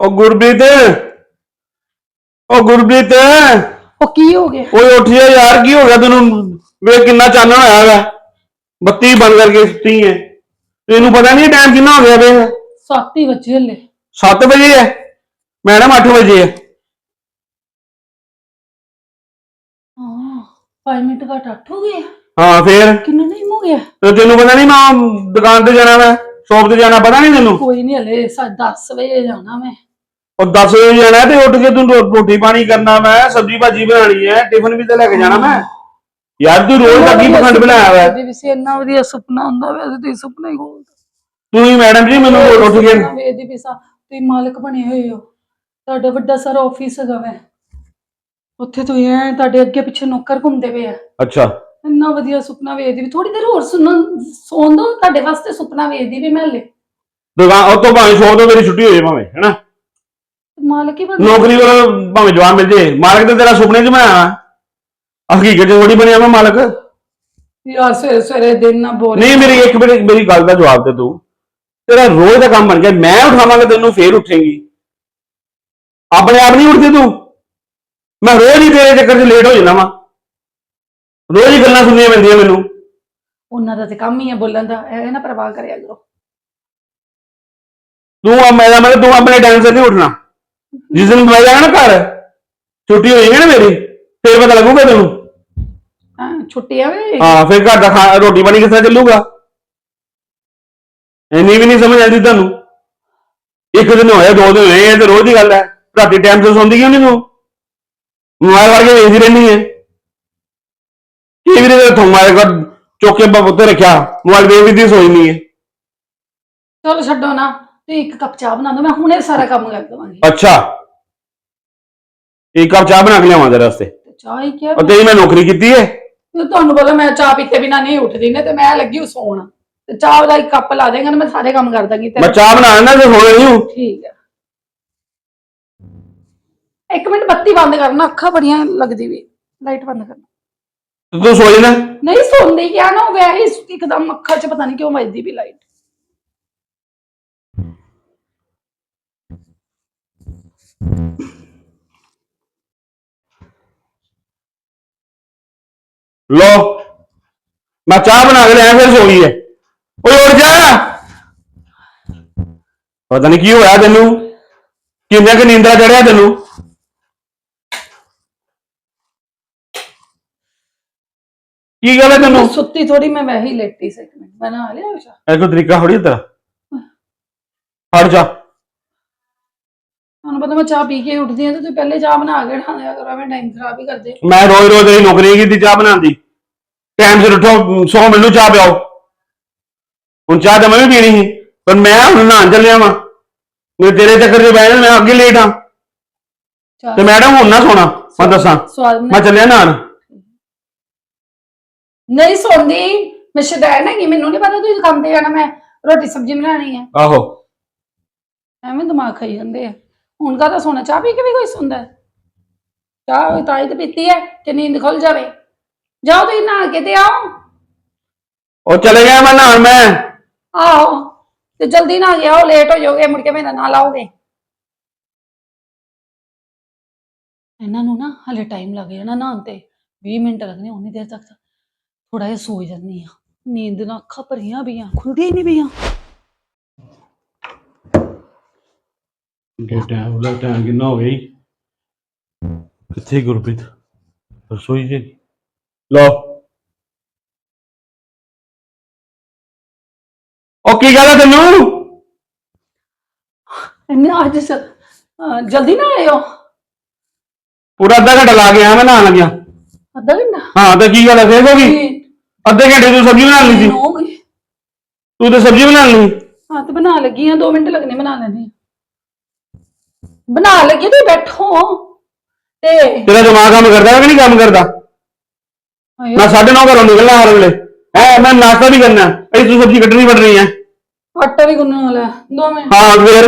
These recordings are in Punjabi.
ਉਹ ਗੁਰਬੀਤ। ਉਹ ਗੁਰਬੀਤ। ਉਹ ਕੀ ਹੋ ਗਿਆ? ਓਏ ਉੱਠ ਜਾ ਯਾਰ ਕੀ ਹੋ ਗਿਆ ਤੈਨੂੰ? ਵੇ ਕਿੰਨਾ ਚਾਨਣਾ ਹੋਇਆ ਹੈਗਾ ਬੱਤੀ ਬੰਦ ਕਰਕੇ ਸੁੱਤੀ ਹੈ ਤੈਨੂੰ ਪਤਾ ਨਹੀਂ ਟਾਈਮ ਕਿੰਨਾ ਹੋ ਗਿਆ ਵੇ। 7 ਹੀ ਵਜੇ ਹਲੇ। 7 ਵਜੇ ਹੈ ਮੈਡਮ 8 ਵਜੇ ਹੈ ਹਾਂ 5 ਮਿੰਟ ਘੱਟ ਅੱਠ ਹੋ ਗਏ ਹਾਂ ਫੇਰ। ਕਿੰਨਾ ਟਾਈਮ ਹੋ ਗਿਆ? ਤੇ ਤੈਨੂੰ ਪਤਾ ਨਹੀਂ ਮੈਂ ਦੁਕਾਨ ਤੇ ਜਾਣਾ ਮੈਂ ਸ਼ੌਪ ਤੇ ਜਾਣਾ ਪਤਾ ਨਹੀਂ ਤੈਨੂੰ? ਕੋਈ ਨਹੀਂ ਹਲੇ 10 ਵਜੇ ਜਾਣਾ ਮੈਂ। ਉਹ 10 ਵਜੇ ਜਾਣਾ ਤੇ ਉੱਠ ਕੇ ਤੂੰ ਰੋ- ਰੋਟੀ ਪਾਣੀ ਕਰਨਾ ਮੈਂ ਸਬਜ਼ੀ ਭਾਜੀ ਬਣਾਣੀ ਹੈ ਟਿਫਨ ਵੀ ਤੇ ਲੈ ਕੇ ਜਾਣਾ ਮੈਂ। ਯਾਰ ਤੂੰ ਰੋਜ਼ ਦਾ ਕੀ ਪਖੰਡ ਬਣਾਇਆ ਵਾ ਵੀ ਸੀ ਇੰਨਾ ਵਧੀਆ ਸੁਪਨਾ ਹੁੰਦਾ ਵੇ ਤੇ ਸੁਪਨਾ ਹੀ ਖੋਲ ਤੂੰ ਹੀ ਮੈਡਮ ਜੀ ਮੈਨੂੰ ਉੱਠ ਕੇ ਵੇਦੀ ਵੀ ਸਾ ਤੁਸੀਂ ਮਾਲਕ ਬਣੇ ਹੋਏ ਹੋ। ਤੁਹਾਡਾ ਵੱਡਾ ਸਾਰਾ ਆਫਿਸ ਹੈਗਾ ਵੈ। ਉੱਥੇ ਤੁਸੀਂ ਐ ਤੁਹਾਡੇ ਅੱਗੇ ਪਿੱਛੇ ਨੌਕਰ ਘੁੰਮਦੇ ਪਏ ਆ। ਅੱਛਾ। ਇੰਨਾ ਵਧੀਆ ਸੁਪਨਾ ਵੇਖਦੀ ਵੀ। ਥੋੜੀ ਦੇਰ ਹੋਰ ਸੁਣਨ ਸੌਣ ਦੋ ਤੁਹਾਡੇ ਵਾਸਤੇ ਸੁਪਨਾ ਵੇਖਦੀ ਵੀ ਮੈਂ ਹਲੇ ਦੁਕਾਨ ਉਹ ਤੋਂ ਭਾਵੇਂ ਤੋਂ ਮੇਰੀ ਛੁੱਟੀ ਹੋ ਜਾਏ ਭਾਵੇਂ ਹੈਨਾ? ਮਾਲਕ ਹੀ ਨੌਕਰੀ ਵਾਲਾ ਭਾਵੇਂ ਜਵਾਬ ਮਿਲ ਜੇ। ਮਾਲਕ ਤੇ ਤੇਰਾ ਸੁਪਨੇ ਚ ਬਣਾਇਆ ਵਾ। ਹਕੀਕਤ ਚ ਥੋੜੀ ਬਣਿਆ ਮੈਂ ਮਾਲਕ। ਯਾਰ ਸਵੇਰੇ ਸਵੇਰੇ ਦਿਨ ਨਾ ਬੋਲ। ਨਹੀਂ ਮੇਰੀ ਇੱਕ ਮਿੰਟ ਮੇਰੀ ਗੱਲ ਦਾ ਜਵਾਬ ਦੇ ਤੂੰ। ਤੇਰਾ ਰੋਜ਼ ਦਾ ਕੰਮ ਬਣ ਗਿਆ। ਮੈਂ ਉਠਾਵਾਂਗਾ ਤੈਨੂੰ ਫੇਰ ਉੱਠੇਂਗੀ। ਆਪਣੇ ਆਪ ਨਹੀਂ ਉੱਠਦੀ ਤੂੰ। ਮੈਂ ਰੋਜ਼ ਹੀ ਤੇਰੇ ਚੱਕਰ 'ਚ ਲੇਟ ਹੋ ਜਾਂਦਾ ਵਾਂ। ਰੋਜ਼ ਹੀ ਗੱਲਾਂ ਸੁਣਨੀਆਂ ਪੈਂਦੀਆਂ ਮੈਨੂੰ। ਉਹਨਾਂ ਦਾ ਤੇ ਕੰਮ ਹੀ ਹੈ ਬੋਲਣ ਦਾ। ਇਹ ਨਾ ਪਰਵਾਹ ਕਰਿਆ ਕਰੋ। ਤੂੰ ਆ ਮੇਰਾ ਮਤਲਬ ਤੂੰ ਆਪਣੇ ਟਾਈਮ ਸਿਰ ਨਹੀਂ ਉੱਠਣਾ। ਜਿਸ ਦਿਨ ਮੈਂ ਜਾਣਾ ਘਰ ਛੁੱਟੀ ਹੋ ਜਾਏਗੀ ਨਾ ਮੇਰੀ ਫੇਰ ਪਤਾ ਲੱਗੂਗਾ ਤੈਨੂੰ। ਹਾਂ ਛੁੱਟੀਆਂ ਵੇ। ਹਾਂ ਫਿਰ ਘਰ ਦਾ ਖਾ ਰੋਟੀ ਪਾਣੀ ਕਿਸ ਤਰ੍ਹਾਂ ਚੱਲੂਗਾ? ਇੰਨੀ ਵੀ ਨਹੀਂ ਸਮਝ ਆਉਂਦੀ ਤੁਹਾਨੂੰ। ਇੱਕ ਦਿਨ ਹੋਇਆ ਦੋ ਦਿਨ ਹੋਏ ਇਹ ਤੇ ਰੋਜ਼ ਦੀ ਗੱਲ ਹੈ। ਰਾਤੀ ਟਾਈਮ ਤੇ ਸੌਂਦੀ ਕਿਉਂ ਨਹੀਂ ਤੂੰ? ਮੋਬਾਈਲ ਕੇ ਵੇਖਦੀ ਰਹਿੰਦੀ ਹੈ। ਕੀ ਵੀ ਤੇ ਥੋਂ ਮਾਰੇ ਕਰ ਚੁੱਕ ਬੱਬ ਉੱਤੇ ਰੱਖਿਆ। ਮੋਬਾਈਲ ਵੇਖ ਵੀ ਦੀ ਸੋਈ ਨਹੀਂ ਹੈ। ਚਲੋ ਛੱਡੋ ਨਾ। ਤੇ ਇੱਕ ਕੱਪ ਚਾਹ ਬਣਾ ਦਿਓ ਮੈਂ ਹੁਣੇ ਸਾਰਾ ਕੰਮ ਕਰ ਦਵਾਂਗੀ। ਅੱਛਾ। ਇੱਕ ਕੱਪ ਚਾਹ ਬਣਾ ਕੇ ਲਿਆਵਾਂ ਤੇਰੇ ਵਾਸਤੇ। ਤੇ ਚਾਹ ਹੀ ਕਿਹਾ ਉਹ ਤੇਰੀ ਮੈਂ ਨੌਕਰੀ ਕੀਤੀ ਹੈ ਤੇ ਤੁਹਾਨੂੰ ਪਤਾ ਮੈਂ ਚਾਹ ਪੀਤੇ ਬਿਨਾ ਨਹੀਂ ਉੱਠਦੀ ਨੇ ਤੇ ਮੈਂ ਲੱਗੀ ਹੂੰ ਸੌਣ। ਤੇ ਚਾਹ ਦਾ ਇੱਕ ਕੱਪ ਲਾ ਦੇਗਾ ਨਾ ਮੈਂ ਸਾਰੇ ਕੰਮ ਕਰ ਦਾਂਗੀ ਮੈਂ ਚਾਹ ਬਣਾ ਲੈਣਾ ਤੇ ਹੋਣਾ ਨਹੀਂ ਹੂੰ। ਠੀਕ ਹੈ ਇੱਕ ਮਿੰਟ ਬੱਤੀ ਬੰਦ ਕਰਨਾ ਅੱਖਾਂ ਬੜੀਆਂ ਲੱਗਦੀ ਵੀ ਲਾਈਟ ਬੰਦ ਕਰਨਾ ਤੇ ਤੂੰ ਸੋ ਜਾਣਾ। ਨਹੀਂ ਸੌਂਦੀ ਕਿਆ ਨਾ ਵੈਸੇ ਹੀ ਇੱਕਦਮ ਅੱਖਾਂ 'ਚ ਪਤਾ ਨਹੀਂ ਕਿਉਂ ਵੱਜਦੀ ਵੀ ਲਾਈਟ। ਲੋ ਮੈਂ ਚਾਹ ਬਣਾ ਕੇ ਲਿਆ ਫਿਰ ਸੋ ਗਈ ਹੈ ਓਏ ਉੱਠ ਜਾ। ਪਤਾ ਨਹੀਂ ਕੀ ਹੋਇਆ ਤੈਨੂੰ। ਕਿੰਨਾ ਕਿ ਨੀਂਦਰਾ ਚੜਿਆ ਤੈਨੂੰ। ਕੀ ਗੱਲ ਹੈ ਤੈਨੂੰ? ਸੁੱਤੀ ਥੋੜੀ ਮੈਂ ਵੈਸੇ ਹੀ ਲੇਟੀ ਸੀ ਇੱਕ ਮਿੰਟ। ਮੈਂ ਨਾ ਲਿਆ ਚਾਹ। ਇਹ ਕੋਈ ਤਰੀਕਾ ਥੋੜੀ ਤੇਰਾ ਹਟ ਜਾ। ਤੁਹਾਨੂੰ ਪਤਾ ਮੈਂ ਚਾਹ ਪੀ ਕੇ ਉੱਠਦੀ ਹਾਂ ਤੇ ਤੁਸੀਂ ਪਹਿਲੇ ਚਾਹ ਬਣਾ ਕੇ ਠਾਣਿਆ ਕਰੋ ਐਵੇਂ ਟਾਈਮ ਖਰਾਬ ਹੀ ਕਰਦੇ। ਮੈਂ ਰੋਜ਼ ਰੋਜ਼ ਤੇਰੀ ਨੌਕਰੀ ਨਹੀਂ ਕੀਤੀ ਚਾਹ ਬਣਾਉਣ ਦੀ। ਟਾਈਮ ਸਿਰ ਉਠੋ ਸੋ ਮੈਨੂੰ ਚਾਹ ਪਿਆਓ। ਹੁਣ ਚਾਹ ਤਾਂ ਮੈਂ ਵੀ ਪੀਣੀ ਸੀ ਪਰ ਮੈਂ ਹੁਣ ਨਹਾਉਣ ਚੱਲਿਆ ਵਾਂ। ਮੈਂ ਤੇਰੇ ਚੱਕਰ 'ਚ ਬਹਿ ਜਾਣਾ ਮੈਂ ਅੱਗੇ ਲੇਟ ਆ ਚਾਹ ਤੇ ਮੈਡਮ ਹੁਣ ਨਾ ਸੋਣਾ ਮੈਂ ਦੱਸਾਂ। ਸਵਾਦ ਮੈਂ ਬਣਾ ਚੱਲਿਆ ਨਹਾਉਣ। ਨਹੀਂ ਸੌਂਦੀ ਮੈਂ ਸ਼ਦੈਨ ਹੈਗੀ ਮੈਨੂੰ ਨਹੀਂ ਪਤਾ ਤੁਸੀਂ ਕੰਮ ਤੇ ਜਾਣਾ ਮੈਂ ਰੋਟੀ ਸਬਜ਼ੀ ਬਣਾਣੀ ਹੈ ਆਹੋ। ਐਵੇਂ ਦਿਮਾਗ ਖਾਈ ਜਾਂਦੇ ਆ। ਹੁਣ ਕਾਹਦਾ ਸੋਣਾ ਚਾਹ ਪੀ ਕੇ ਵੀ ਕੋਈ ਸੌਂਦਾ ਹੈ? ਚਾਹ ਤਾਂ ਹੀ ਤਾਂ ਪੀਤੀ ਹੈ ਕਿ ਨੀਂਦ ਖੁੱਲ ਜਾਵੇ। ਜਾਓ ਤੁਸੀਂ ਨਹਾ ਕੇ ਤੇ ਆਓ। ਉਹ ਚਲੇ ਗਿਆ ਮੈਂ ਨਹਾਉਣ ਮੈਂ। ਆਓ ਤੇ ਜਲਦੀ ਨਾ ਗਿਆ ਉਹ ਲੇਟ ਹੋ ਜਾਓਗੇ ਮੁੜ ਕੇ ਮੇਰਾ ਨਾਲ ਆਓਗੇ। ਇਹਨਾਂ ਨੂੰ ਨਾ ਹਲੇ ਟਾਈਮ ਲੱਗ ਜਾਣਾ ਨਹਾਉਣ ਤੇ। 20 ਮਿੰਟ ਲੱਗਣੇ ਉਨੀ ਦੇਰ ਤੱਕ ਥੋੜਾ ਜਿਹਾ ਸੋ ਜਾਂਦੀ ਆ ਨੀਂਦ ਨਾਲ ਅੱਖਾਂ ਭਰੀਆਂ ਪਈਆਂ। ਖੁੱਲਦੀਆਂ ਹੀ ਨਹੀਂ ਪਈਆਂ। ਕਿ ਟਾਈਮ ਉਹਦਾ ਟਾਈਮ ਕਿੰਨਾ ਹੋ ਗਿਆ ਜੀ? ਕਿੱਥੇ ਗੁਰਪ੍ਰੀਤ? ਰਸੋਈ ਜੀ ਲੋ ਉਹ ਕੀ ਗੱਲ ਹੈ ਤੈਨੂੰ? ਇੰਨੇ ਅੱਜ ਸ- ਅਹ ਜਲਦੀ ਨਾ ਆਇਓ। ਪੂਰਾ ਅੱਧਾ ਘੰਟਾ ਲਾ ਕੇ ਆਇਆ ਮੈਂ ਲੱਗਿਆ। ਅੱਧਾ ਘੰਟਾ? ਹਾਂ ਤੇ ਕੀ ਗੱਲ ਹੈ ਫੇਰ ਹੋ ਗਈ? ਅੱਧੇ ਘੰਟੇ ਤੂੰ ਸਬਜ਼ੀ ਬਣਾ ਲਈ ਸੀ। ਹੋ ਗਈ ਤੂੰ ਤੇ ਸਬਜ਼ੀ ਬਣਾ ਲਈ। ਹਾਂ ਤੇ ਬਣਾ ਲੱਗੀ ਆ 2 ਮਿੰਟ ਲੱਗਣੇ ਬਣਾ ਲੈਣੀ ਬਣਾ ਲੱਗੀ ਤੇ ਬੈਠੋ। ਤੇ ਤੇਰਾ ਦਿਮਾਗ ਕੰਮ ਕਰਦਾ ਹੈ ਕਿ ਨਹੀਂ ਕੰਮ ਕਰਦਾ? ਹਾਏ, ਮੈਂ 9:30 ਘਰੋਂ ਨਿਕਲਣਾ ਹਰ ਵੇਲੇ। ਹੈ ਮੈਂ ਨਾਸ਼ਤਾ ਵੀ ਕਰਨਾ। ਇਹ ਤੂੰ ਸਬਜ਼ੀ ਕੱਟਣੀ ਵੱਢਣੀ ਹੈ। ਆਟਾ ਵੀ ਗੁੰਨਣ ਵਾਲਾ 2 ਮਿੰਟ ਹਾਂ ਫੇਰ?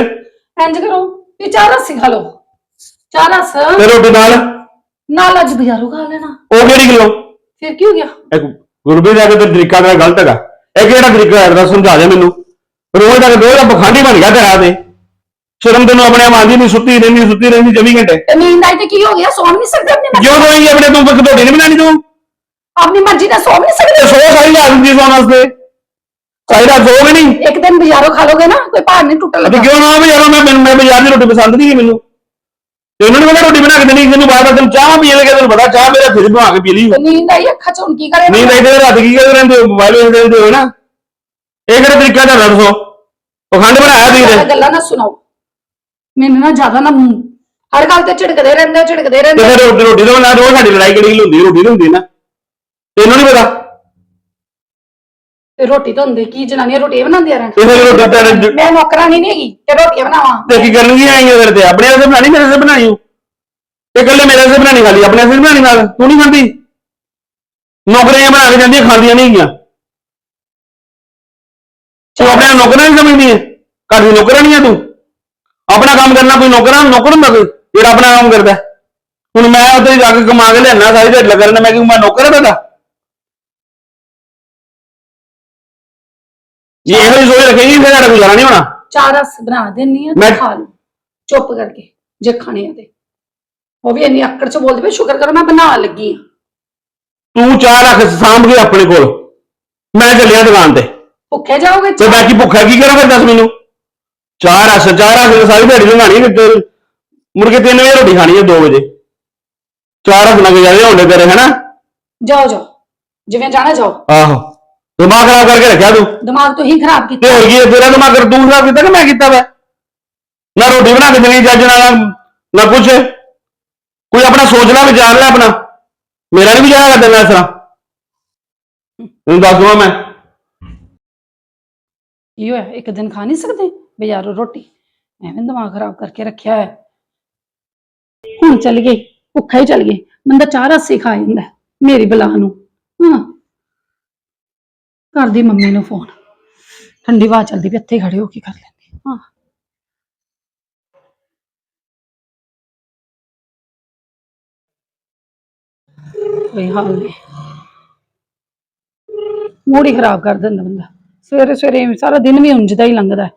ਇੰਜ ਕਰੋ ਇਹ ਚਾਹ ਰਸ ਖਾ ਲਓ। ਚਾਹ ਰਸ। ਤੇ ਰੋਟੀ ਨਾਲ? ਨਾਲ ਅੱਜ ਬਾਜ਼ਾਰੋਂ ਖਾ ਲੈਣਾ। ਉਹ ਕਿਹੜੀ ਕਿਲੋ ਫਿਰ ਕੀ ਹੋ ਗਿਆ? ਇੱਕ ਗੁਰਬੀਰ ਦਾ ਤੇ ਤਰੀਕਾ ਤੇਰਾ ਗਲਤ ਹੈਗਾ। ਇਹ ਕਿਹੜਾ ਤਰੀਕਾ ਹੈ ਦਾ ਸਮਝਾ ਦੇ ਮੈਨੂੰ। ਰੋਜ਼ ਦਾ ਰੋਜ਼ ਦਾ ਬਖਾਂਡੀ ਬਣ ਗਿਆ ਤੇਰਾ ਤੇ। ਸ਼ਰਮ ਤੈਨੂੰ ਆਪਣੇ ਆਪ ਨਹੀਂ ਸੁੱਤੀ ਰਹਿੰਦੀ ਸੁੱਤੀ ਰਹਿੰਦੀ 24 ਘੰਟੇ। ਤੇ ਨੀਂਦ ਆਈ ਤੇ ਕੀ ਹੋ ਗਿਆ? ਸੌਂ ਨਹੀਂ ਸਕਦੇ ਆਪਣੀ ਮਰਜ਼ੀ ਕਿਉਂ ਦੋਈ ਆਪਣੇ ਤੂੰ? ਢੋਡੀ ਨਹੀਂ ਬਣਾਣੀ ਤੂੰ? ਆਪਣੀ ਮਰਜ਼ੀ ਨਾਲ ਸੌਂ ਨਹੀਂ ਤੇ ਸਕਦੇ ਸੋ ਸਾਰੀ ਰਾਤ ਹੁੰਦੀ ਸੌਣ ਵਾਸਤੇ। ਸਾਰੀ ਰਾਤ ਸੋਗੇ ਨਹੀਂ। ਇੱਕ ਦਿਨ ਬਾਜ਼ਾਰੋਂ ਖਾ ਲੋਗੇ ਨਾ ਕੋਈ ਭਾਰ ਨਹੀਂ ਟੁੱਟ ਤੇ ਲੱਗਾ ਕਿਉਂ ਨਾ ਬਜ਼ਾਰੋਂ ਮੈਂ ਮੈਨੂੰ- ਮੈਂ ਬਾਜ਼ਾਰ ਦੀ ਰੋਟੀ ਪਸੰਦ ਨਹੀਂ ਮੈਨੂੰ। ਤੇ ਉਹਨਾਂ ਨੇ ਕਹਿੰਦਾ ਰੋਟੀ ਬਣਾ ਕੇ ਦੇਣੀ ਤੈਨੂੰ ਬਾਰ ਤੈਨੂੰ ਚਾਹ ਪੀਏ ਕਿ ਤੈਨੂੰ ਪਤਾ ਚਾਹ ਮੇਰਾ ਫਿਰ ਬਣਾ ਕੇ ਪੀ ਲਈ ਤੇ ਨੀਂਦ ਆਈ ਅੱਖਾਂ ਚ ਹੁਣ ਕੀ ਕਰੇ ਨਹੀਂ ਨਹੀਂ ਤੇ ਰਾਤ ਕੀ ਕਰਦੇ ਰਹਿੰਦੇ ਹੋ? ਮੋਬਾਈਲ ਵੇਖਦੇ ਰਹਿੰਦੇ ਹੋ ਨਾ। ਇਹ ਕਿਹੜਾ ਤਰੀਕਾ ਦਾ ਦੱਸੋ ਪਖੰਡ ਬਣਾਇਆ ਤੁਸੀਂ ਤੇ। ਗੱਲਾਂ ਨਾ ਸੁਣਾਓ। ਮੈਨੂੰ ਨਾ ਜ਼ਿਆਦਾ ਨਾ ਹਰ ਗੱਲ ਤੇ ਝਿੜਕਦੇ ਰਹਿੰਦੇ ਹੋ, ਝਿੜਕਦੇ ਤੇ ਰਹਿੰਦੇ ਹੋ। ਫਿਰ ਰੋਟੀ ਰੋਟੀ ਤੋਂ ਨਾ ਰੋਜ਼ ਸਾਡੀ ਲੜਾਈ ਕਿਹੜੀ ਹੁੰਦੀ? ਰੋਟੀ ਦੀ ਹੁੰਦੀ ਨਾ। ਤੈਨੂੰ ਨਹੀਂ ਪਤਾ? ਤੇ ਰੋਟੀ ਤਾਂ ਹੁੰਦੀ ਕੀ ਜਨਾਨੀਆਂ ਰੋਟੀਆਂ ਬਣਾਉਂਦੀਆਂ ਰਹਿਣ? ਫਿਰ ਰੋਟੀ ਤਾਂ ਮੈਂ ਨੌਕਰਾਨੀ ਨਹੀਂ ਹੈਗੀ ਤੇ ਰੋਟੀਆਂ ਬਣਾਵਾਂ। ਤੇ ਕੀ ਕਰਨਗੀਆਂ ਆਈਆਂ ਫਿਰ ਤੇ? ਆਪਣੇ ਵਾਸਤੇ ਬਣਾਣੀ ਮੇਰੇ ਵਾਸਤੇ ਬਣਾਈ ਹੋ ਤੇ ਇਕੱਲੇ ਮੇਰੇ ਵਾਸਤੇ ਬਣਾਣੀ ਖਾਲੀ ਆਪਣੇ ਵਾਸਤੇ ਬਣਾਣੀ ਨਾਲ? ਤੂੰ ਨਹੀਂ ਖਾਂਦੀ? ਨੌਕਰੀਆਂ ਬਣਾ ਕੇ ਜਾਂਦੀਆਂ ਖਾਂਦੀਆਂ ਨਹੀਂ ਹੈਗੀਆਂ। ਤੂੰ ਆਪਣੇ ਆਪ ਨੌਕਰਾਂ ਨਹੀਂ ਸਮਝਦੀ ਹੈ? ਘਰ ਦੀ ਨੌਕਰਾਂ ਨਹੀਂ ਹੈ ਤੂੰ? ਆਪਣਾ ਕੰਮ ਕਰਨਾ ਕੋਈ ਨੌਕਰਾਂ ਨੌਕਰ ਹੁੰਦਾ ਕੋਈ? ਜਿਹੜਾ ਆਪਣਾ ਕੰਮ ਕਰਦਾ। ਹੈ। ਹੁਣ ਮੈਂ ਉੱਥੇ ਜਾ ਕੇ ਕਮਾ ਕੇ ਲਿਆਣਾ ਸਾਰੀ ਦਿਹਾੜੀ ਲੱਗਾ ਰਹਿਣਾ ਮੈਂ ਕਿ ਮੈਂ ਨੌਕਰ ਹਾਂ ਤੁਹਾਡਾ। ਜੇ ਇਹੋ ਜਿਹੀ ਸੋਚ ਰੱਖੇਗੀ ਫਿਰ ਸਾਡਾ ਗੁਜ਼ਾਰਾ ਨਹੀਂ ਹੋਣਾ। ਚਾਰ ਰਸ ਬਣਾ ਦੇਣੀ ਆ ਤੇ ਮੈਂ- ਖਾ ਲਓ। ਚੁੱਪ ਕਰਕੇ ਜੇ ਖਾਣੇ ਆ ਤੇ। ਉਹ ਵੀ ਇੰਨੀ ਅੱਕੜ ਚ ਬੋਲਦੇ ਪਏ ਸ਼ੁਕਰ ਕਰੋ ਮੈਂ ਬਣਾਉਣ ਲੱਗੀ ਆ। ਤੂੰ ਚਾਹ ਰੱਖ ਸਾਂਭ ਕੇ ਆਪਣੇ ਕੋਲ। ਮੈਂ ਚੱਲਿਆ ਦੁਕਾਨ ਤੇ। ਭੁੱਖੇ ਜਾਓਗੇ ਤੇ ਬਾਕੀ ਭੁੱਖਾ ਕੀ ਕਰਾਂ ਫਿਰ ਦੱਸ ਮੈਨੂੰ? ਚਾਹ ਰਸ ਚਾਹ ਰਸ ਸਾਰੀ ਦਿਹਾੜੀ ਲੰਘਾਣੀ ਹੈ ਤੇ ਮੁੜ ਕੇ 3 ਵਜੇ ਰੋਟੀ ਖਾਣੀ ਹੈ 2 ਵਜੇ। ਚਾਹ ਰਸ ਨਾ ਗੁਜ਼ਾਰੇ ਹੁੰਦੇ ਤੇਰੇ ਹੈਨਾ? ਜਾਓ ਜਾਓ। ਜਿਵੇਂ ਜਾਣਾ ਜਾਓ। ਆਹੋ। ਦਿਮਾਗ ਖਰਾਬ ਕਰਕੇ ਰੱਖਿਆ ਤੂੰ। ਦਿਮਾਗ ਤੋਂ ਹੀ ਖਰਾਬ ਤੇ ਕੀਤਾ ਹੋਰ ਕੀ ਹੈ, ਤੇਰਾ ਦਿਮਾਗ ਕਰ ਤੂੰ ਖਰਾਬ ਕੀਤਾ ਕਿ ਮੈਂ ਕੀਤਾ ਵਾ? ਨਾ ਰੋਟੀ ਬਣਾ ਕੇ ਦੇਣੀ ਜੱਜ ਨਾਲ ਨਾ ਕੁਛ। ਕੋਈ ਆਪਣਾ ਸੋਚ ਲੈ ਵਿਚਾਰ ਲੈ ਆਪਣਾ। ਮੇਰਾ ਨਹੀਂ ਵਿਚਾਰ ਕਰ ਦੇਣਾ ਇਸ ਤਰ੍ਹਾਂ। ਤੈਨੂੰ ਦੱਸ ਦਵਾਂ ਮੈਂ। ਕੀ ਹੋਇਆ? ਇੱਕ ਦਿਨ ਖਾ ਨਹੀਂ ਸਕਦੇ? ਬਾਜ਼ਾਰੋਂ ਰੋਟੀ ਐਵੇਂ ਦਿਮਾਗ ਖਰਾਬ ਕਰਕੇ ਰੱਖਿਆ ਹੈ। ਹੁਣ ਚੱਲ ਗਏ, ਭੁੱਖਾ ਹੀ ਚੱਲ ਗਏ। ਬੰਦਾ ਚਾਹ ਰਸ ਖਾ ਜਾਂਦਾ ਮੇਰੀ ਬਲਾ ਨੂੰ। ਹਾਂ। ਕਰਦੀ ਮੰਮੀ ਨੂੰ ਫੋਨ ਠੰਡੀ ਹਵਾ ਚੱਲਦੀ ਵੀ ਇੱਥੇ ਖੜੇ ਹੋ ਕੇ ਕਰ ਲੈਂਦੇ ਹਾਂ। ਕੋਈ ਹਾਲ ਨਹੀਂ ਮੂਡ ਹੀ ਖਰਾਬ ਕਰ ਦਿੰਦਾ ਬੰਦਾ। ਸਵੇਰੇ ਸਵੇਰੇ ਸਾਰਾ ਦਿਨ ਵੀ ਉਂਝਦਾ ਹੀ ਲੰਘਦਾ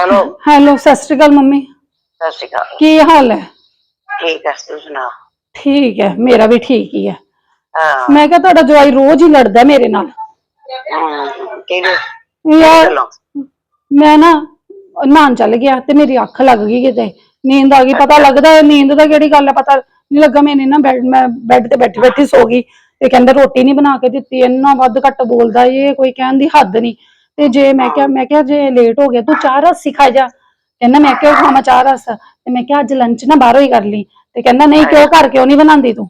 ਹੈਲੋ। ਹੈਲੋ ਸਤਿ ਸ਼੍ਰੀ ਅਕਾਲ ਮੰਮੀ। ਸਤਿ ਸ਼੍ਰੀ ਅਕਾਲ। ਕੀ ਹਾਲ ਹੈ? ਠੀਕ ਹੈ ਤੂੰ ਸੁਣਾ? ਠੀਕ ਹੈ ਮੇਰਾ ਵੀ ਠੀਕ ਹੀ ਹੈ। ਹਾਂ। ਮੈਂ ਕਿਹਾ ਤੁਹਾਡਾ ਜਵਾਈ ਰੋਜ਼ ਹੀ ਲੜਦਾ ਮੇਰੇ ਨਾਲ। ਹਮ, ਕਿਹੜੇ ਯਾਰ ਚਲੋ ਮੈਂ ਨਾ ਨਹਾਉਣ ਚੱਲ ਗਿਆ ਤੇ ਮੇਰੀ ਅੱਖ ਲੱਗ ਗਈ ਕਿਤੇ। ਨੀਂਦ ਆ ਗਈ ਪਤਾ ਲੱਗਦਾ ਹੈ ਨੀਂਦ ਦਾ ਕਿਹੜੀ ਗੱਲ ਹੈ ਪਤਾ ਨਹੀਂ ਲੱਗਾ ਮੈਨੇ ਨਾ ਬੈੱਡ ਮੈਂ ਬੈੱਡ ਤੇ ਬੈਠੀ ਬੈਠੀ ਸੋ ਗਈ। ਤੇ ਕਹਿੰਦਾ ਰੋਟੀ ਨਹੀਂ ਬਣਾ ਕੇ ਦਿੱਤੀ ਇੰਨਾ ਵੱਧ ਘੱਟ ਬੋਲਦਾ ਇਹ ਕੋਈ ਕਹਿਣ ਦੀ ਹੱਦ ਨਹੀਂ ਤੇ ਜੇ ਮੈਂ ਕਿਹਾ ਮੈਂ ਕਿਹਾ ਜੇ ਲੇਟ ਹੋ ਗਿਆ ਤੂੰ ਚਾਹ ਰਸ ਸਿਖਾ ਜਾ। ਕਹਿੰਦਾ ਮੈਂ ਕਿਹਾ ਖਾਵਾਂ ਚਾਹ ਰਸ। ਤੇ ਮੈਂ ਕਿਹਾ ਅੱਜ ਲੰਚ ਨਾ ਬਾਹਰੋਂ ਹੀ ਕਰ ਲਈ। ਤੇ ਕਹਿੰਦਾ ਨਹੀਂ ਕਿਉਂ ਘਰ ਕਿਉਂ ਨਹੀਂ ਬਣਾਉਂਦੀ ਤੂੰ?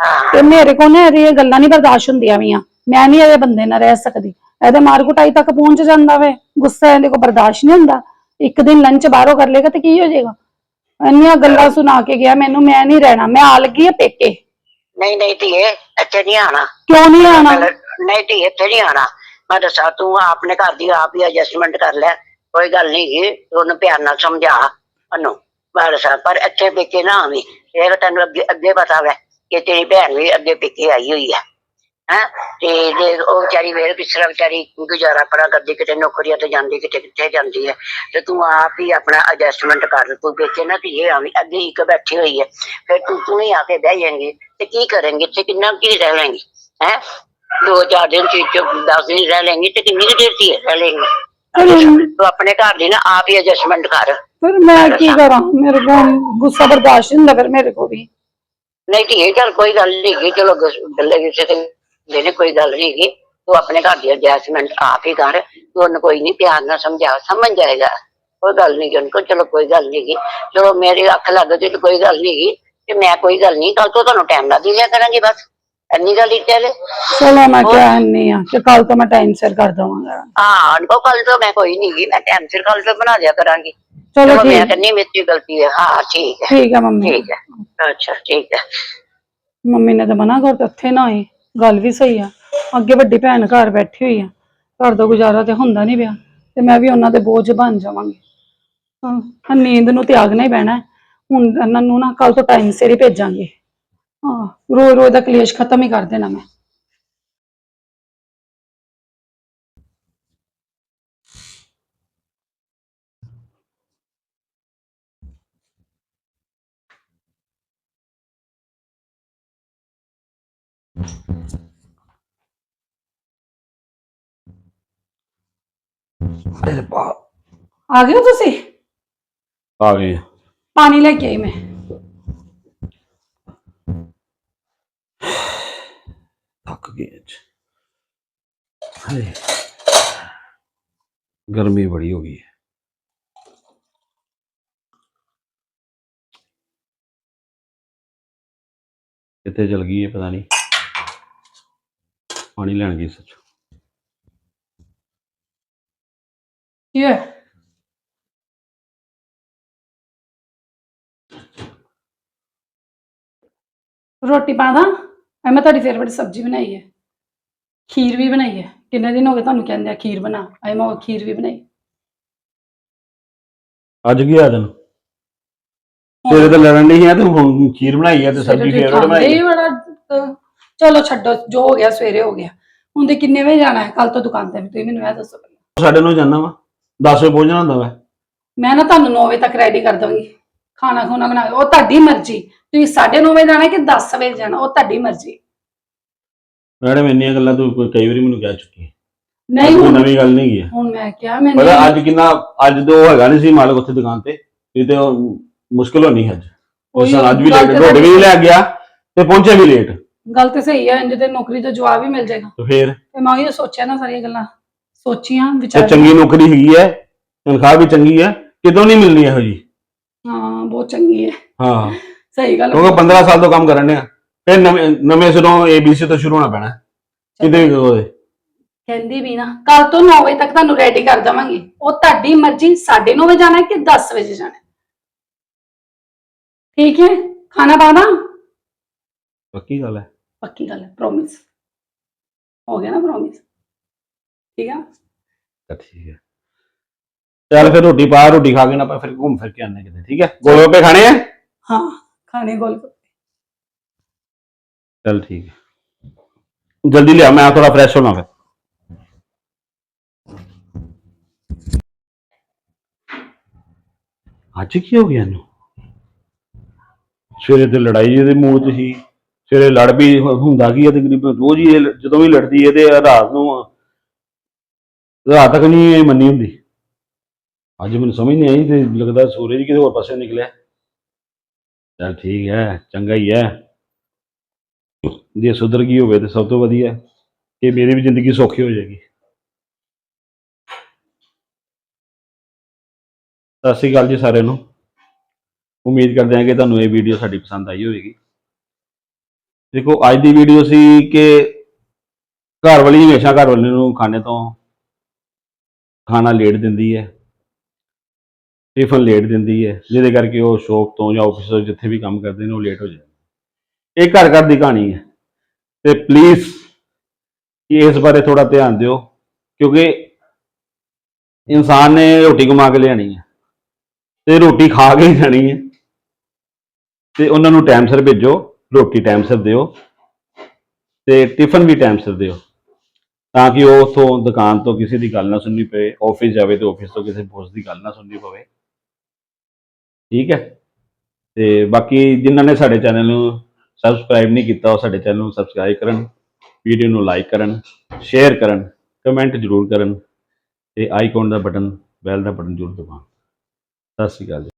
ਹਾਂ ਤੇ ਮੇਰੇ ਕੋਲ ਨਾ ਇਹਦੀਆਂ ਗੱਲਾਂ ਨਹੀਂ ਬਰਦਾਸ਼ਤ ਹੁੰਦੀਆਂ ਵੀਆਂ। ਮੈਂ ਨਹੀਂ ਇਹਦੇ ਬੰਦੇ ਨਾਲ ਰਹਿ ਸਕਦੀ। ਇਹਦੇ ਮਾਰ ਕੁਟਾਈ ਤੱਕ ਪਹੁੰਚ ਜਾਂਦਾ ਵੇ। ਗੁੱਸਾ ਇਹਦੇ ਕੋਲ ਬਰਦਾਸ਼ਤ ਨਹੀਂ ਹੁੰਦਾ। ਇੱਕ ਦਿਨ ਲੰਚ ਬਾਹਰੋਂ ਕਰ ਲੇਗਾ ਤੇ ਕੀ ਹੋ ਜਾਏਗਾ? ਇੰਨੀਆਂ ਗੱਲਾਂ ਸੁਣਾ ਕੇ ਗਿਆ ਮੈਨੂੰ ਮੈਂ ਨਹੀਂ ਰਹਿਣਾ। ਮੈਂ ਆ ਲੱਗੀ ਆ ਪੇਕੇ। ਨਹੀਂ ਨਹੀਂ ਧੀਏ ਇੱਥੇ ਨਹੀਂ ਆਣਾ ਕਿਉਂ ਨਹੀਂ ਆਣਾ ਨਹੀਂ ਧੀਏ ਇੱਥੇ ਨਹੀਂ ਆਣਾ ਮੈਂ ਦੱਸਾਂ ਤੂੰ ਆਪਣੇ ਘਰ ਦੀ ਆਪ ਹੀ ਐਡਜਸਟਮੈਂਟ ਕਰ ਲੈ, ਕੋਈ ਗੱਲ ਨਹੀਂ ਗੀ ਉਹਨੂੰ ਪਿਆਰ ਨਾਲ ਸਮਝਾ ਉਹਨੂੰ, ਮੈਂ ਦੱਸਾਂ ਪਰ ਇੱਥੇ ਪੇਕੇ ਨਾ ਆਵੀਂ ਇਹ ਤੈਨੂੰ ਅੱਗੇ ਅੱਗੇ ਪਤਾ ਵੈ ਕਿ ਤੇਰੀ ਭੈਣ ਵੀ ਅੱਗੇ ਪੇਕੇ ਆਈ ਹੋਈ ਹੈ ਹੈਂ, ਤੇ ਜੇ ਉਹ ਵਿਚਾਰੀ ਵੇਰ ਕਿਸ ਵਿਚਾਰੀ ਗੁਜ਼ਾਰਾ ਪੜਾ ਕਰਦੀ, ਕਿਤੇ ਨੌਕਰੀਆਂ ਤੇ ਜਾਂਦੀ, ਕਿਤੇ ਕਿੱਥੇ ਜਾਂਦੀ ਹੈ ਤੇ ਤੂੰ ਆਪ ਹੀ ਆਪਣਾ ਐਡਜਸਟਮੈਂਟ ਕਰ, ਤੂੰ ਵੇਖੇ ਨਾ ਕਿ ਇਹ ਆਵੀਂ, ਅੱਗੇ ਇੱਕ ਬੈਠੀ ਹੋਈ ਹੈ ਫਿਰ ਤੂੰ ਤੂੰ ਹੀ ਆ ਕੇ ਬਹਿ ਜਾਏਂਗੀ, ਤੇ ਕੀ ਕਰਾਂਗੇ, ਤੇ ਕਿੰਨਾ ਕੀ ਰਹਿ ਲੈਂਗੀ, ਹੈ? ਦੋ ਚਾਰ ਦਿਨ ਦਿਨ ਰਹਿ ਲੈਂਗੀ ਤੇ ਨਾ ਮੈਂ ਕੋਲ ਕੋਲ ਕੋਈ ਗੱਲ ਕਿਸੇ ਤੇ ਆਪਣੇ ਘਰ ਦੀ ਐਡਜਸਟਮੈਂਟ ਆਪ ਹੀ ਕਰ। ਉਹਨੂੰ ਸਮਝਾ ਜਾਏਗਾ। ਕੋਈ ਗੱਲ ਜਨ ਕੋ ਚਲੋ ਕੋਈ ਗੱਲ ਗੀ ਚਲੋ ਮੇਰੀ ਅੱਖ ਲੱਗ ਗਈ ਤੇ ਕੋਈ ਗੱਲ ਨਹੀਂ ਗੀ ਤੇ ਮੈਂ ਕੋਈ ਗੱਲ ਇੰਨੀ ਹੀ? ਚੱਲ ਚਲੋ ਮੈਂ ਕਿਹਾ ਨਹੀਂ ਆ ਕਿ ਕੱਲ ਤੋਂ ਮੈਂ ਟਾਈਮ ਸਿਰ ਕਰ ਦਵਾਂਗਾ। ਹਾਂ ਅਨਕੋ ਕੱਲ ਤੋਂ ਮੈਂ ਕੋਈ ਨਹੀਂ ਗੀ ਮੈਂ ਟਾਈਮ ਸਿਰ ਕੱਲ ਤੋਂ ਬਣਾ ਦਿਆ ਕਰਾਂਗੀ। ਚਲੋ ਮੈਂ ਕਹਿੰਨੀ ਮੇਰੀ ਗਲਤੀ ਹੈ। ਹਾਂ ਠੀਕ ਹੈ। ਠੀਕ ਹੈ ਮੰਮੀ। ਠੀਕ ਹੈ। ਅੱਛਾ ਠੀਕ ਹੈ। ਮੰਮੀ ਨੇ ਤਾਂ ਮਨਾ ਕਰਤਾ ਇੱਥੇ ਨਾ ਆਏ ਗੱਲ ਵੀ ਸਹੀ ਆ। ਅੱਗੇ ਵੱਡੀ ਭੈਣ ਘਰ ਬੈਠੀ ਹੋਈ ਆ। ਘਰ ਦਾ ਗੁਜ਼ਾਰਾ ਤੇ ਹੁੰਦਾ ਨਹੀਂ ਪਿਆ। ਤੇ ਮੈਂ ਵੀ ਉਹਨਾਂ ਦੇ ਬੋਝ ਬਣ ਜਾਵਾਂਗੀ। ਹਾਂ ਨੀਂਦ ਨੂੰ ਤਿਆਗਣਾ ਹੀ ਪੈਣਾ। ਹੁਣ ਇਹਨਾਂ ਨੂੰ ਨਾ ਕੱਲ ਤੋਂ ਟਾਈਮ ਸਿਰ ਹੀ ਭੇਜਾਂਗੇ। रोज रोज का कलेश खत्म ही कर देना मैं। आ गए हो तुसी? पानी लेके आई मैं। ਥੱਕ ਗਏ ਅੱਜ ਹਾਏ। ਗਰਮੀ ਬੜੀ ਹੋ ਗਈ ਹੈ। ਕਿੱਥੇ ਚਲ ਗਈ ਹੈ ਪਤਾ ਨਹੀਂ। ਪਾਣੀ ਲੈਣ ਗਈ ਸੱਚ ਕੀ ਹੋਇਆ ਰੋਟੀ ਪਾ ਦਾਂ? ਐ ਮੈਂ ਤੁਹਾਡੀ ਫੇਵਰਟ ਸਬਜ਼ੀ ਬਣਾਈ ਹੈ ਖੀਰ ਵੀ ਬਣਾਈ ਹੈ ਕਿੰਨੇ ਦਿਨ ਹੋ ਗਏ ਤੁਹਾਨੂੰ ਕਹਿੰਦੇ ਆ ਖੀਰ ਬਣਾ। ਐ ਮੈਂ ਉਹ ਖੀਰ ਵੀ ਬਣਾਈ। ਅੱਜ ਕੀ ਆ ਤੈਨੂੰ ਤੇਰੇ ਤਾਂ ਲੜਨ ਨਹੀਂ ਹੈ ਤੇ ਹੁਣ ਖੀਰ ਬਣਾਈ ਹੈ ਤੇ ਸਵੇਰੇ ਸਬਜ਼ੀ ਖਾਂਦੇ ਬਣਾਈ ਹੀ ਹੈ। ਬੜਾ ਅਹ, ਚਲੋ ਛੱਡੋ ਜੋ ਹੋ ਗਿਆ ਸਵੇਰੇ ਹੋ ਗਿਆ। ਹੁਣ ਤੇ ਕਿੰਨੇ ਵਜੇ ਜਾਣਾ ਹੈ ਕੱਲ ਤੋਂ ਦੁਕਾਨ ਤੇ। ਤੁਸੀਂ ਮੈਨੂੰ ਇਹ ਦੱਸੋ ਪਹਿਲਾਂ। ਸਾਡੇ ਨੂੰ ਜਾਣਾ ਵਾ। 10 ਵਜੇ ਪਹੁੰਚਣਾ ਹੁੰਦਾ ਵਾ। ਮੈਂ ਨਾ ਤੁਹਾਨੂੰ 9 ਵਜੇ ਤੱਕ ਰੈਡੀ ਕਰ ਦਵਾਂਗੀ। ਖਾਣਾ ਖੁਣਾ ਬਣਾ ਕੇ। ਉਹ ਤੁਹਾਡੀ ਮਰਜ਼ੀ। ਤੁਸੀਂ 9:30 ਵਜੇ ਜਾਣਾ ਕਿ 10 ਵਜੇ ਜਾਣਾ? ਉਹ ਤੁਹਾਡੀ ਮਰਜ਼ੀ। ਮੈਡਮ ਇੰਨੀਆਂ ਗੱਲਾਂ ਤੂੰ ਕੋਈ- ਕਈ ਵਾਰੀ ਮੈਨੂੰ ਕਹਿ ਚੁੱਕੀ ਹੈ। ਨਹੀਂ ਕੋਈ ਹੁਣ ਨਵੀਂ ਗੱਲ ਨਹੀਂ ਗਈ ਹੁਣ ਮੈਂ ਕਿਹਾ ਮੈਂ ਨਹੀਂ- ਅੱਜ ਕਿੰਨਾ ਅੱਜ ਤੋਂ ਉਹ ਹੈਗਾ ਨਹੀਂ ਸੀ ਮਾਲਕ ਉੱਥੇ ਦੁਕਾਨ ਤੇ। ਇਹ ਤੇ ਉਹ ਮੁਸ਼ਕਿਲ ਹੋਣੀ ਅੱਜ। ਉਸ ਉਹੀ ਨਾਲ ਅੱਜ ਵੀ ਗੱਲ ਲੇਟ ਤੇ ਰੋਟੀ ਵੀ ਨਹੀਂ ਲੈ ਗਿਆ ਤੇ ਪਹੁੰਚਿਆ ਵੀ ਲੇਟ ਗੱਲ ਤੇ ਸਹੀ ਹੈ ਇੰਜ ਤੇ ਨੌਕਰੀ ਤੋਂ ਜਵਾਬ ਹੀ ਮਿਲ ਜਾਏਗਾ। ਤੇ ਫੇਰ? ਤੇ ਮੈਂ ਇਹ ਸੋਚਿਆ ਨਾ ਸਾਰੀਆਂ ਗੱਲਾਂ। ਸੋਚੀਆਂ ਤੇ ਵਿਚਾਰ ਚੰਗੀ ਨੌਕਰੀ ਹੈਗੀ ਹੈ। ਤਨਖਾਹ ਵੀ ਚੰਗੀ ਹੈ। ਕਿਦੋਂ ਨਹੀਂ ਮਿਲਣੀ ਇਹੋ ਜੀ ਹਾਂ ਬਹੁਤ ਚੰਗੀ ਹੈ। ਹਾਂ। ਸਹੀ ਗੱਲ ਕਿਉਂਕਿ 15 ਸਾਲ ਤੋਂ ਕੰਮ ਕਰਨ ਨੇ ਫਿਰ ਨਵੇਂ ਨਵੇਂ ਸਿਰੋਂ ABC ਤੋਂ ਸ਼ੁਰੂ ਹੋਣਾ ਪੈਣਾ। ਕਿਤੇ ਤੇ। ਕਹਿੰਦੀ ਵੀ ਨਾ ਕੱਲ ਤੋਂ 9 ਵਜੇ ਤੱਕ ਤੁਹਾਨੂੰ ਰੈਡੀ ਕਰ ਦਵਾਂਗੀ। ਉਹ ਤੁਹਾਡੀ ਮਰਜ਼ੀ 9:30 ਵਜੇ ਜਾਣਾ ਹੈ ਕਿ 10 ਵਜੇ ਜਾਣਾ ਹੈ? ਠੀਕ ਹੈ? ਖਾਣਾ ਪਾਣਾ ਪੱਕੀ ਗੱਲ ਹੈ। ਪੱਕੀ ਗੱਲ ਹੈ ਪ੍ਰੋਮਿਸ ਹੋ ਗਿਆ ਨਾ ਪ੍ਰੋਮਿਸ ਠੀਕ ਆ ਤਾਂ ਠੀਕ ਹੈ। ਚੱਲ ਫਿਰ ਰੋਟੀ ਪਾ ਰੋਟੀ ਖਾ ਕੇ ਨਾ ਆਪਾਂ ਫਿਰ ਘੁੰਮ ਫਿਰ ਕੇ ਆਨੇ ਕਿਤੇ ਠੀਕ ਹੈ? ਗੋਲ ਗੱਪੇ ਖਾਣੇ ਆ? ਹਾਂ। ਖਾਣੇ ਗੋਲ ਚੱਲ ਠੀਕ ਹੈ। ਜਲਦੀ ਲਿਆ ਮੈਂ ਥੋੜਾ ਫਰੈਸ਼ ਹੋਣਾ ਫਿਰ। ਅੱਜ ਕੀ ਹੋ ਗਿਆ ਇਹਨੂੰ? ਸਵੇਰੇ ਤੇ ਲੜਾਈ ਇਹਦੇ ਮੂੰਹ 'ਚ ਸੀ। ਸਵੇਰੇ ਲੜ ਵੀ ਹੁੰਦਾ ਕੀ ਹੈ ਤਕਰੀਬਨ ਰੋਜ਼ ਹੀ ਇਹ ਜਦੋਂ ਵੀ ਲੜਦੀ ਹੈ ਤੇ ਰਾਤ ਨੂੰ ਰਾਤ ਤੱਕ ਨਹੀਂ ਇਹ ਮੰਨੀ ਹੁੰਦੀ। ਅੱਜ ਮੈਨੂੰ ਸਮਝ ਨਹੀਂ ਆਈ ਤੇ ਲੱਗਦਾ ਸੂਰਜ ਕਿਤੇ ਹੋਰ ਪਾਸੇ ਨਿਕਲਿਆ। ਚੱਲ ਠੀਕ ਹੈ, ਚੰਗਾ ਹੀ ਹੈ। ਜੇ ਸੁਧਰ ਗਈ ਹੋਵੇ ਤੇ ਸਭ ਤੋਂ ਵਧੀਆ ਹੈ ਕਿ ਮੇਰੀ ਵੀ ਜ਼ਿੰਦਗੀ ਸੌਖੀ ਹੋ ਜਾਏਗੀ। ਸਤਿ ਸ਼੍ਰੀ ਅਕਾਲ ਜੀ ਸਾਰਿਆਂ ਨੂੰ। ਉਮੀਦ ਕਰਦੇ ਹਾਂ ਕਿ ਤੁਹਾਨੂੰ ਇਹ ਵੀਡੀਓ ਸਾਡੀ ਪਸੰਦ ਆਈ ਹੋਵੇਗੀ। ਦੇਖੋ, ਅੱਜ ਦੀ ਵੀਡੀਓ ਸੀ ਕਿ ਘਰ ਵਾਲੀ ਹਮੇਸ਼ਾ ਘਰ ਵਾਲੇ ਨੂੰ ਖਾਣੇ ਤੋਂ ਖਾਣਾ ਲੇਟ ਦਿੰਦੀ ਹੈ। ਟਿਫਨ ਲੇਟ ਦਿੰਦੀ ਹੈ, ਜਿਹਦੇ ਕਰਕੇ ਉਹ ਸ਼ੌਪ ਤੋਂ ਜਾਂ ਆਫਿਸ ਤੋਂ ਜਿੱਥੇ ਵੀ ਕੰਮ ਕਰਦੇ ਨੇ, ਉਹ ਲੇਟ ਹੋ ਜਾਂਦੇ ਇਹ ਘਰ ਘਰ ਦੀ ਕਹਾਣੀ ਹੈ। ਤੇ ਪਲੀਜ਼ ਇਸ ਬਾਰੇ ਥੋੜਾ ਧਿਆਨ ਦਿਓ, ਕਿਉਂਕਿ ਇਨਸਾਨ ਨੇ ਰੋਟੀ ਕਮਾ ਕੇ ਲਿਆਣੀ ਹੈ ਤੇ ਰੋਟੀ ਖਾ ਕੇ ਹੀ ਜਾਣੀ ਹੈ। ਤੇ ਉਹਨਾਂ ਨੂੰ ਟਾਈਮ ਸਿਰ ਭੇਜੋ, ਰੋਟੀ ਟਾਈਮ ਸਿਰ ਦਿਓ ਤੇ ਟਿਫਨ ਵੀ ਟਾਈਮ ਸਿਰ ਦਿਓ, ਤਾਂ ਕਿ ਉਹ ਉਥੋਂ ਦੁਕਾਨ ਤੋਂ ਕਿਸੇ ਦੀ ਗੱਲ ਨਾ ਸੁਣਨੀ ਪਵੇ ਆਫਿਸ ਜਾਵੇ ਤੇ ਆਫਿਸ ਤੋਂ ਕਿਸੇ ਬੋਸ ਦੀ ਗੱਲ ਨਾ ਸੁਣਨੀ ਪਵੇ। ਠੀਕ ਹੈ? ਤੇ ਬਾਕੀ ਜਿਨ੍ਹਾਂ ਨੇ ਸਾਡੇ ਚੈਨਲ ਨੂੰ ਸਬਸਕ੍ਰਾਈਬ ਨਹੀਂ ਕੀਤਾ, ਉਹ ਸਾਡੇ ਚੈਨਲ ਨੂੰ ਸਬਸਕ੍ਰਾਈਬ ਕਰਨ ਵੀਡੀਓ ਨੂੰ ਲਾਈਕ ਕਰਨ ਸ਼ੇਅਰ ਕਰਨ ਕਮੈਂਟ ਜ਼ਰੂਰ ਕਰਨ ਤੇ ਆਈਕਨ ਦਾ ਬਟਨ ਬੈਲ ਦਾ ਬਟਨ ਜ਼ਰੂਰ ਦਬਾਉਣ। ਸਤਿ ਸ਼੍ਰੀ ਅਕਾਲ ਜੀ।